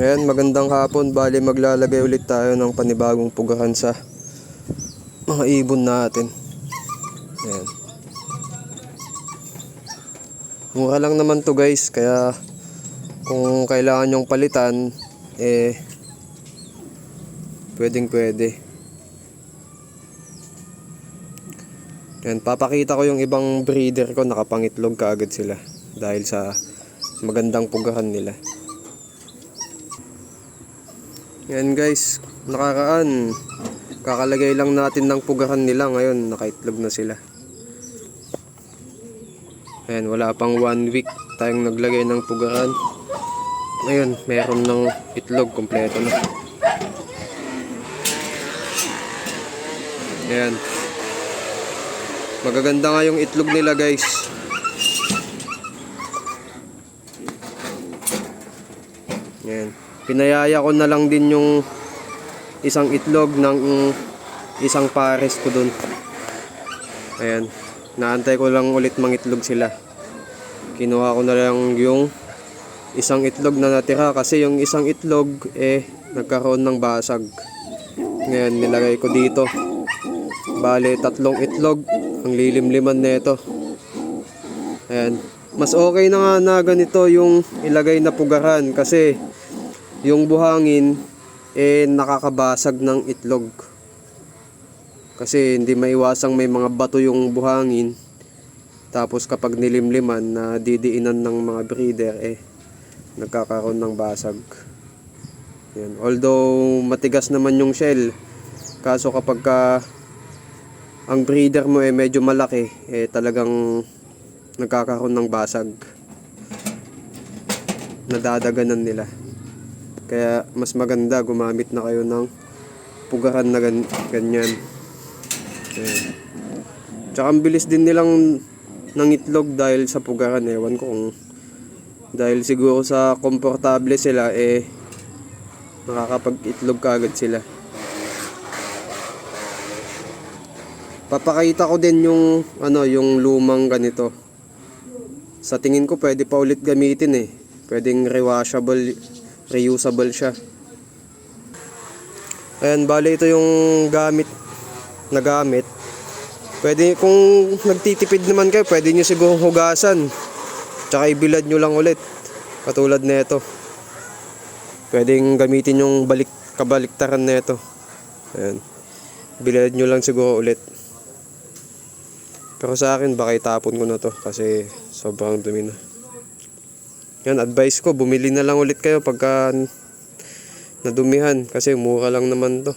Ayan, magandang hapon. Bali, maglalagay ulit tayo ng panibagong pugahan sa mga ibon natin. Ayan. Mura lang naman to guys, kaya kung kailangan nyong palitan, eh, pwedeng pwede. Ayan, papakita ko yung ibang breeder ko, nakapangitlog kaagad sila dahil sa magandang pugahan nila. Yan guys, nakaraan. Kakalagay lang natin ng pugahan nila ngayon, nakaitlog na sila. Ayan, wala pang one week tayong naglagay ng pugahan. Ngayon, meron ng itlog, kompleto na. Ayan. Magaganda nga yung itlog nila guys. Ayan. Pinayaya ko na lang din yung isang itlog ng isang pares ko dun. Ayan. Naantay ko lang ulit mangitlog sila. Kinuha ko na lang yung isang itlog na natira kasi yung isang itlog eh nagkaroon ng basag. Ngayon nilagay ko dito. Bale tatlong itlog ang lilimliman nito. Ayan. Mas okay na nga na ganito yung ilagay na pugaran kasi yung buhangin eh nakakabasag ng itlog. Kasi hindi maiwasang may mga bato yung buhangin. Tapos kapag nilimliman na didiinan ng mga breeder eh nagkakaroon ng basag. Yan. Although matigas naman yung shell. Kaso kapag ka ang breeder mo eh medyo malaki eh talagang nagkakaroon ng basag. Nadadaganan nila. Kaya mas maganda gumamit na kayo ng pugaran na gan ganyan. Ayan. Tsaka ang bilis din nilang nangitlog dahil sa pugaran. Ewan ko kung dahil siguro sa komportable sila eh nakakapag-itlog kagad sila. Papakita ko din yung ano yung lumang ganito. Sa tingin ko pwede pa ulit gamitin eh. Pwedeng rewashable, reusable siya. Ayan, bale ito yung gamit na gamit. Pwede, kung nagtitipid naman kayo, pwede nyo siguro hugasan. Tsaka ibilad nyo lang ulit. Katulad nito. Pwedeng gamitin yung balik, kabaliktaran nito. Ayan. Bilad nyo lang siguro ulit. Pero sa akin, baka itapon ko na to kasi sobrang dumi na. Yan, advice ko, bumili na lang ulit kayo pagka nadumihan kasi mura lang naman to.